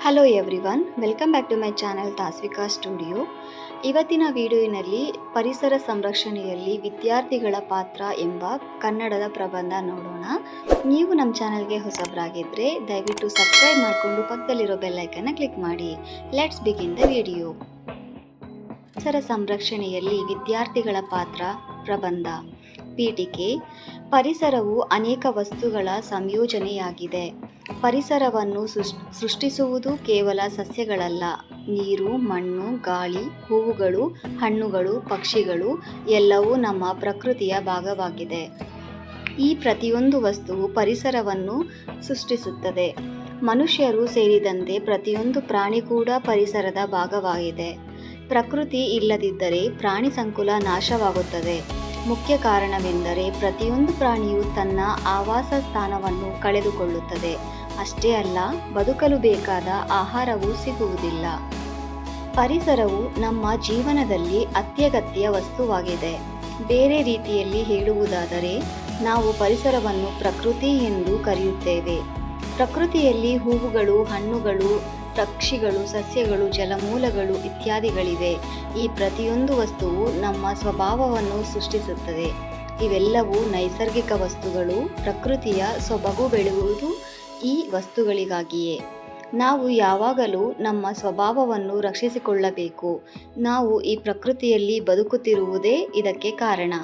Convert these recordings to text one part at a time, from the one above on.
Hello everyone welcome back to my channel Tasvika studio ಇವತ್ತಿನ ವಿಡಿಯೋನಲ್ಲಿ ಪರಿಸರ ಸಂರಕ್ಷಣೆಯಲ್ಲಿ ವಿದ್ಯಾರ್ಥಿಗಳ ಪಾತ್ರ ಎಂಬ ಕನ್ನಡದ ಪ್ರಬಂಧ ನೋಡೋಣ. ನೀವು ನಮ್ಮ ಚಾನಲ್ಗೆ ಹೊಸಬರಾಗಿದ್ದರೆ ದಯವಿಟ್ಟು ಸಬ್ಸ್ಕ್ರೈಬ್ ಮಾಡಿಕೊಂಡು ಪಕ್ಕದಲ್ಲಿರೋ ಬೆಲ್ಲೈಕನ್ನ ಕ್ಲಿಕ್ ಮಾಡಿ. ಲೆಟ್ಸ್ ಬಿಗಿನ್ ದ ವಿಡಿಯೋ ಪರಿಸರ ಸಂರಕ್ಷಣೆಯಲ್ಲಿ ವಿದ್ಯಾರ್ಥಿಗಳ ಪಾತ್ರ ಪ್ರಬಂಧ. ಪೀಠಿಕೆ. ಪರಿಸರವು ಅನೇಕ ವಸ್ತುಗಳ ಸಂಯೋಜನೆಯಾಗಿದೆ. ಪರಿಸರವನ್ನು ಸೃಷ್- ಸೃಷ್ಟಿಸುವುದು ಕೇವಲ ಸಸ್ಯಗಳಲ್ಲ. ನೀರು, ಮಣ್ಣು, ಗಾಳಿ, ಹೂವುಗಳು, ಹಣ್ಣುಗಳು, ಪಕ್ಷಿಗಳು ಎಲ್ಲವೂ ನಮ್ಮ ಪ್ರಕೃತಿಯ ಭಾಗವಾಗಿದೆ. ಈ ಪ್ರತಿಯೊಂದು ವಸ್ತುವು ಪರಿಸರವನ್ನು ಸೃಷ್ಟಿಸುತ್ತದೆ. ಮನುಷ್ಯರು ಸೇರಿದಂತೆ ಪ್ರತಿಯೊಂದು ಪ್ರಾಣಿ ಕೂಡ ಪರಿಸರದ ಭಾಗವಾಗಿದೆ. ಪ್ರಕೃತಿ ಇಲ್ಲದಿದ್ದರೆ ಪ್ರಾಣಿ ಸಂಕುಲ ನಾಶವಾಗುತ್ತದೆ. ಮುಖ್ಯ ಕಾರಣವೆಂದರೆ ಪ್ರತಿಯೊಂದು ಪ್ರಾಣಿಯು ತನ್ನ ಆವಾಸ ಸ್ಥಾನವನ್ನು ಕಳೆದುಕೊಳ್ಳುತ್ತದೆ. ಅಷ್ಟೇ ಅಲ್ಲ, ಬದುಕಲು ಬೇಕಾದ ಆಹಾರವೂ ಸಿಗುವುದಿಲ್ಲ. ಪರಿಸರವು ನಮ್ಮ ಜೀವನದಲ್ಲಿ ಅತ್ಯಗತ್ಯ ವಸ್ತುವಾಗಿದೆ. ಬೇರೆ ರೀತಿಯಲ್ಲಿ ಹೇಳುವುದಾದರೆ, ನಾವು ಪರಿಸರವನ್ನು ಪ್ರಕೃತಿ ಎಂದು ಕರೆಯುತ್ತೇವೆ. ಪ್ರಕೃತಿಯಲ್ಲಿ ಹೂವುಗಳು, ಹಣ್ಣುಗಳು ಪಕ್ಷಿಗಳು, ಸಸ್ಯಗಳು, ಜಲಮೂಲಗಳು ಇತ್ಯಾದಿಗಳಿವೆ. ಈ ಪ್ರತಿಯೊಂದು ವಸ್ತುವು ನಮ್ಮ ಸ್ವಭಾವವನ್ನು ಸೃಷ್ಟಿಸುತ್ತದೆ. ಇವೆಲ್ಲವೂ ನೈಸರ್ಗಿಕ ವಸ್ತುಗಳು, ಪ್ರಕೃತಿಯ ಸೊಬಗು ಬೆಳೆಯುವುದು ಈ ವಸ್ತುಗಳಿಗಾಗಿಯೇ. ನಾವು ಯಾವಾಗಲೂ ನಮ್ಮ ಸ್ವಭಾವವನ್ನು ರಕ್ಷಿಸಿಕೊಳ್ಳಬೇಕು. ನಾವು ಈ ಪ್ರಕೃತಿಯಲ್ಲಿ ಬದುಕುತ್ತಿರುವುದೇ ಇದಕ್ಕೆ ಕಾರಣ.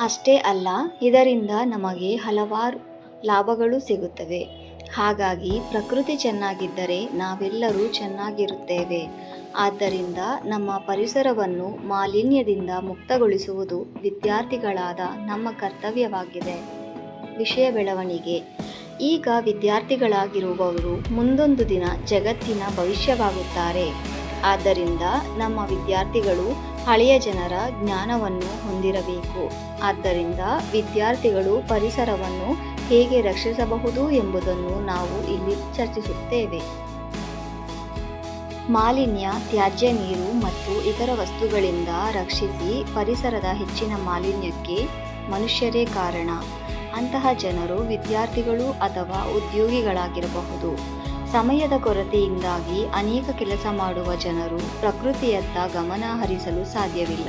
ಅಷ್ಟೇ ಅಲ್ಲ, ಇದರಿಂದ ನಮಗೆ ಹಲವಾರು ಲಾಭಗಳು ಸಿಗುತ್ತವೆ. ಹಾಗಾಗಿ ಪ್ರಕೃತಿ ಚೆನ್ನಾಗಿದ್ದರೆ ನಾವೆಲ್ಲರೂ ಚೆನ್ನಾಗಿರುತ್ತೇವೆ. ಆದ್ದರಿಂದ ನಮ್ಮ ಪರಿಸರವನ್ನು ಮಾಲಿನ್ಯದಿಂದ ಮುಕ್ತಗೊಳಿಸುವುದು ವಿದ್ಯಾರ್ಥಿಗಳಾದ ನಮ್ಮ ಕರ್ತವ್ಯವಾಗಿದೆ. ವಿಷಯ ಬೆಳವಣಿಗೆ. ಈಗ ವಿದ್ಯಾರ್ಥಿಗಳಾಗಿರುವವರು ಮುಂದೊಂದು ದಿನ ಜಗತ್ತಿನ ಭವಿಷ್ಯವಾಗುತ್ತಾರೆ. ಆದ್ದರಿಂದ ನಮ್ಮ ವಿದ್ಯಾರ್ಥಿಗಳು ಹಳೆಯ ಜನರ ಜ್ಞಾನವನ್ನು ಹೊಂದಿರಬೇಕು. ಆದ್ದರಿಂದ ವಿದ್ಯಾರ್ಥಿಗಳು ಪರಿಸರವನ್ನು ಹೇಗೆ ರಕ್ಷಿಸಬಹುದು ಎಂಬುದನ್ನು ನಾವು ಇಲ್ಲಿ ಚರ್ಚಿಸುತ್ತೇವೆ. ಮಾಲಿನ್ಯ, ತ್ಯಾಜ್ಯ ನೀರು ಮತ್ತು ಇತರ ವಸ್ತುಗಳಿಂದ ರಕ್ಷಿಸಿ ಪರಿಸರದ ಹೆಚ್ಚಿನ ಮಾಲಿನ್ಯಕ್ಕೆ ಮನುಷ್ಯರೇ ಕಾರಣ. ಅಂತಹ ಜನರು ವಿದ್ಯಾರ್ಥಿಗಳು ಅಥವಾ ಉದ್ಯೋಗಿಗಳಾಗಿರಬಹುದು. ಸಮಯದ ಕೊರತೆಯಿಂದಾಗಿ ಅನೇಕ ಕೆಲಸ ಮಾಡುವ ಜನರು ಪ್ರಕೃತಿಯತ್ತ ಗಮನ ಹರಿಸಲು ಸಾಧ್ಯವಿಲ್ಲ.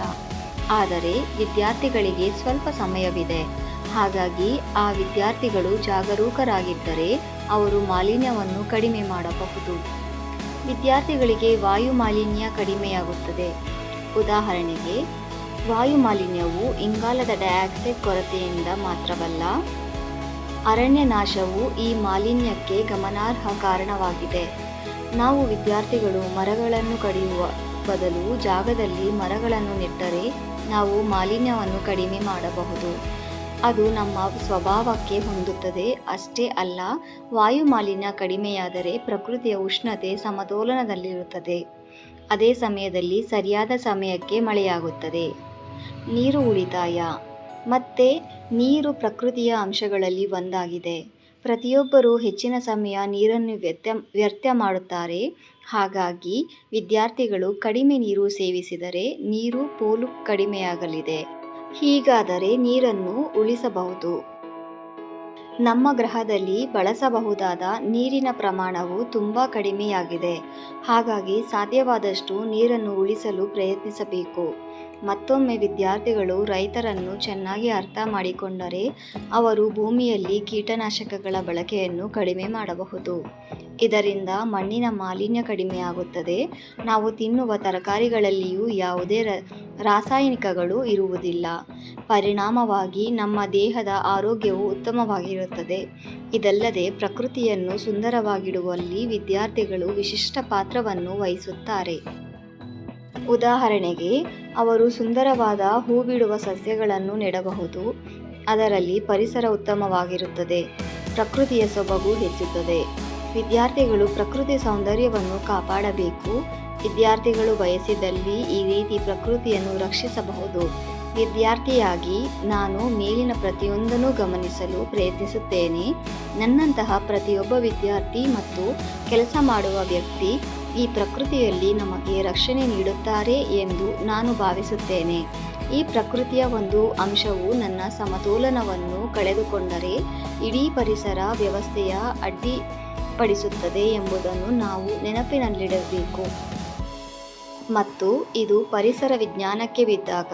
ಆದರೆ ವಿದ್ಯಾರ್ಥಿಗಳಿಗೆ ಸ್ವಲ್ಪ ಸಮಯವಿದೆ. ಹಾಗಾಗಿ ಆ ವಿದ್ಯಾರ್ಥಿಗಳು ಜಾಗರೂಕರಾಗಿದ್ದರೆ ಅವರು ಮಾಲಿನ್ಯವನ್ನು ಕಡಿಮೆ ಮಾಡಬಹುದು. ವಿದ್ಯಾರ್ಥಿಗಳಿಗೆ ವಾಯು ಮಾಲಿನ್ಯ ಕಡಿಮೆಯಾಗುತ್ತದೆ. ಉದಾಹರಣೆಗೆ, ವಾಯು ಮಾಲಿನ್ಯವು ಇಂಗಾಲದ ಡೈಆಕ್ಸೈಡ್ ಕೊರತೆಯಿಂದ ಮಾತ್ರವಲ್ಲ ಅರಣ್ಯ ನಾಶವು ಈ ಮಾಲಿನ್ಯಕ್ಕೆ ಗಮನಾರ್ಹ ಕಾರಣವಾಗಿದೆ. ನಾವು ವಿದ್ಯಾರ್ಥಿಗಳು ಮರಗಳನ್ನು ಕಡಿಯುವ ಬದಲು ಜಾಗದಲ್ಲಿ ಮರಗಳನ್ನು ನೆಟ್ಟರೆ ನಾವು ಮಾಲಿನ್ಯವನ್ನು ಕಡಿಮೆ ಮಾಡಬಹುದು. ಅದು ನಮ್ಮ ಸ್ವಭಾವಕ್ಕೆ ಹೊಂದುತ್ತದೆ. ಅಷ್ಟೇ ಅಲ್ಲ, ವಾಯುಮಾಲಿನ್ಯ ಕಡಿಮೆಯಾದರೆ ಪ್ರಕೃತಿಯ ಉಷ್ಣತೆ ಸಮತೋಲನದಲ್ಲಿರುತ್ತದೆ. ಅದೇ ಸಮಯದಲ್ಲಿ ಸರಿಯಾದ ಸಮಯಕ್ಕೆ ಮಳೆಯಾಗುತ್ತದೆ. ನೀರು ಉಳಿತಾಯ. ಮತ್ತೆ ನೀರು ಪ್ರಕೃತಿಯ ಅಂಶಗಳಲ್ಲಿ ಒಂದಾಗಿದೆ. ಪ್ರತಿಯೊಬ್ಬರೂ ಹೆಚ್ಚಿನ ಸಮಯ ನೀರನ್ನು ವ್ಯರ್ಥ ವ್ಯರ್ಥ ಮಾಡುತ್ತಾರೆ. ಹಾಗಾಗಿ ವಿದ್ಯಾರ್ಥಿಗಳು ಕಡಿಮೆ ನೀರು ಸೇವಿಸಿದರೆ ನೀರು ಪೋಲು ಕಡಿಮೆಯಾಗಲಿದೆ. ಹೀಗಾದರೆ ನೀರನ್ನು ಉಳಿಸಬಹುದು. ನಮ್ಮ ಗ್ರಹದಲ್ಲಿ ಬಳಸಬಹುದಾದ ನೀರಿನ ಪ್ರಮಾಣವು ತುಂಬ ಕಡಿಮೆಯಾಗಿದೆ. ಹಾಗಾಗಿ ಸಾಧ್ಯವಾದಷ್ಟು ನೀರನ್ನು ಉಳಿಸಲು ಪ್ರಯತ್ನಿಸಬೇಕು. ಮತ್ತೊಮ್ಮೆ ವಿದ್ಯಾರ್ಥಿಗಳು ರೈತರನ್ನು ಚೆನ್ನಾಗಿ ಅರ್ಥ ಮಾಡಿಕೊಂಡರೆ ಅವರು ಭೂಮಿಯಲ್ಲಿ ಕೀಟನಾಶಕಗಳ ಬಳಕೆಯನ್ನು ಕಡಿಮೆ ಮಾಡಬಹುದು. ಇದರಿಂದ ಮಣ್ಣಿನ ಮಾಲಿನ್ಯ ಕಡಿಮೆಯಾಗುತ್ತದೆ. ನಾವು ತಿನ್ನುವ ತರಕಾರಿಗಳಲ್ಲಿಯೂ ಯಾವುದೇ ರ, ರಾಸಾಯನಿಕಗಳು ಇರುವುದಿಲ್ಲ. ಪರಿಣಾಮವಾಗಿ ನಮ್ಮ ದೇಹದ ಆರೋಗ್ಯವು ಉತ್ತಮವಾಗಿರುತ್ತದೆ. ಇದಲ್ಲದೆ ಪ್ರಕೃತಿಯನ್ನು ಸುಂದರವಾಗಿಡುವಲ್ಲಿ ವಿದ್ಯಾರ್ಥಿಗಳು ವಿಶಿಷ್ಟ ಪಾತ್ರವನ್ನು ವಹಿಸುತ್ತಾರೆ. ಉದಾಹರಣೆಗೆ, ಅವರು ಸುಂದರವಾದ ಹೂ ಬಿಡುವ ಸಸ್ಯಗಳನ್ನು ನೆಡಬಹುದು. ಅದರಲ್ಲಿ ಪರಿಸರ ಉತ್ತಮವಾಗಿರುತ್ತದೆ. ಪ್ರಕೃತಿಯ ಸೊಬಗು ಹೆಚ್ಚುತ್ತದೆ. ವಿದ್ಯಾರ್ಥಿಗಳು ಪ್ರಕೃತಿ ಸೌಂದರ್ಯವನ್ನು ಕಾಪಾಡಬೇಕು. ವಿದ್ಯಾರ್ಥಿಗಳು ಬಯಸಿದಲ್ಲಿ ಈ ರೀತಿ ಪ್ರಕೃತಿಯನ್ನು ರಕ್ಷಿಸಬಹುದು. ವಿದ್ಯಾರ್ಥಿಯಾಗಿ ನಾನು ಮೇಲಿನ ಪ್ರತಿಯೊಂದನ್ನು ಗಮನಿಸಲು ಪ್ರಯತ್ನಿಸುತ್ತೇನೆ. ನನ್ನಂತಹ ಪ್ರತಿಯೊಬ್ಬ ವಿದ್ಯಾರ್ಥಿ ಮತ್ತು ಕೆಲಸ ಮಾಡುವ ವ್ಯಕ್ತಿ ಈ ಪ್ರಕೃತಿಯಲ್ಲಿ ನಮಗೆ ರಕ್ಷಣೆ ನೀಡುತ್ತಾರೆ ಎಂದು ನಾನು ಭಾವಿಸುತ್ತೇನೆ. ಈ ಪ್ರಕೃತಿಯ ಒಂದು ಅಂಶವು ನನ್ನ ಸಮತೋಲನವನ್ನು ಕಳೆದುಕೊಂಡರೆ, ಇಡೀ ಪರಿಸರ ವ್ಯವಸ್ಥೆಯ ಅಡ್ಡಿ ಏರ್ಪಡಿಸುತ್ತದೆ ಎಂಬುದನ್ನು ನಾವು ನೆನಪಿನಲ್ಲಿಡಬೇಕು. ಮತ್ತು ಇದು ಪರಿಸರ ವಿಜ್ಞಾನಕ್ಕೆ ಬಿದ್ದಾಗ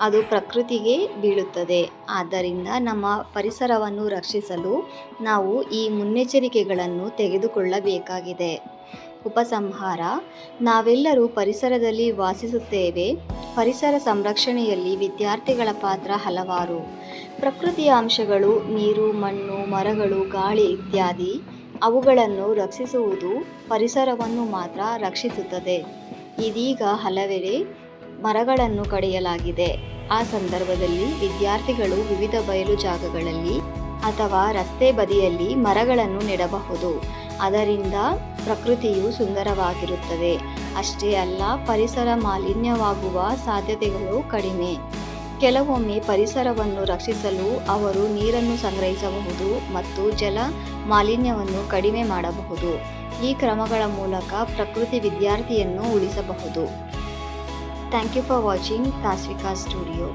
ಅದು ಪ್ರಕೃತಿಗೆ ಬೀಳುತ್ತದೆ. ಆದ್ದರಿಂದ ನಮ್ಮ ಪರಿಸರವನ್ನು ರಕ್ಷಿಸಲು ನಾವು ಈ ಮುನ್ನೆಚ್ಚರಿಕೆಗಳನ್ನು ತೆಗೆದುಕೊಳ್ಳಬೇಕಾಗಿದೆ. ಉಪಸಂಹಾರ. ನಾವೆಲ್ಲರೂ ಪರಿಸರದಲ್ಲಿ ವಾಸಿಸುತ್ತೇವೆ. ಪರಿಸರ ಸಂರಕ್ಷಣೆಯಲ್ಲಿ ವಿದ್ಯಾರ್ಥಿಗಳ ಪಾತ್ರ ಹಲವಾರು. ಪ್ರಕೃತಿಯ ಅಂಶಗಳು ನೀರು, ಮಣ್ಣು, ಮರಗಳು, ಗಾಳಿ ಇತ್ಯಾದಿ. ಅವುಗಳನ್ನು ರಕ್ಷಿಸುವುದು ಪರಿಸರವನ್ನು ಮಾತ್ರ ರಕ್ಷಿಸುತ್ತದೆ. ಇದೀಗ ಹಲವೆಡೆ ಮರಗಳನ್ನು ಕಡಿಯಲಾಗಿದೆ. ಆ ಸಂದರ್ಭದಲ್ಲಿ ವಿದ್ಯಾರ್ಥಿಗಳು ವಿವಿಧ ಬಯಲು ಜಾಗಗಳಲ್ಲಿ ಅಥವಾ ರಸ್ತೆ ಬದಿಯಲ್ಲಿ ಮರಗಳನ್ನು ನೆಡಬಹುದು. ಅದರಿಂದ ಪ್ರಕೃತಿಯು ಸುಂದರವಾಗಿರುತ್ತದೆ. ಅಷ್ಟೇ ಅಲ್ಲ, ಪರಿಸರ ಮಾಲಿನ್ಯವಾಗುವ ಸಾಧ್ಯತೆಗಳು ಕಡಿಮೆ. ಕೆಲವೊಮ್ಮೆ ಪರಿಸರವನ್ನು ರಕ್ಷಿಸಲು ಅವರು ನೀರನ್ನು ಸಂಗ್ರಹಿಸಬಹುದು ಮತ್ತು ಜಲ ಮಾಲಿನ್ಯವನ್ನು ಕಡಿಮೆ ಮಾಡಬಹುದು. ಈ ಕ್ರಮಗಳ ಮೂಲಕ ಪ್ರಕೃತಿ ವಿದ್ಯಾರ್ಥಿಯನ್ನು ಉಳಿಸಬಹುದು. Thank you for watching Tasvika studio